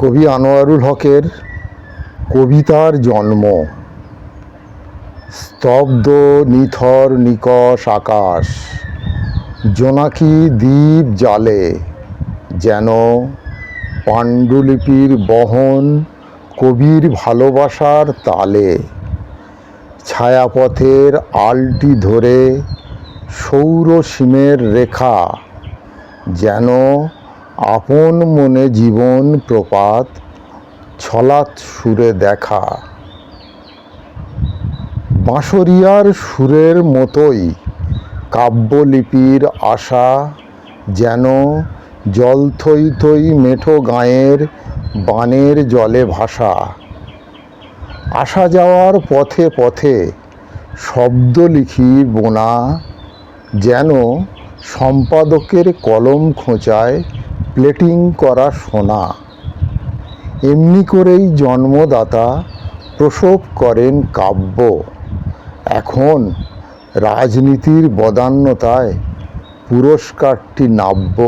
কবি আনোয়ারুল হকের কবিতার জন্ম। স্তব্ধ নিথর নিকষ আকাশ, জোনাকি দ্বীপ জালে, যেন পাণ্ডুলিপির বহন কবির ভালোবাসার তালে। ছায়াপথের আলটি ধরে সৌর সীমের রেখা, যেন আপন মনে জীবন প্রপাত, ছলাৎ সুরে দেখা। বাঁশরিয়ার সুরের মতোই কাব্যলিপির আশা যেন জল থই থই মেঠো গাঁয়ের বানের জলে ভাসা। আসা যাওয়ার পথে পথে শব্দ লিখি বোনা, যেন সম্পাদকের কলম খোঁচায় প্লেটিং করা সোনা। এমনি করেই জন্মদাতা প্রসব করেন কাব্য। এখন রাজনীতির বদান্যতায় পুরস্কারটি নাব্য।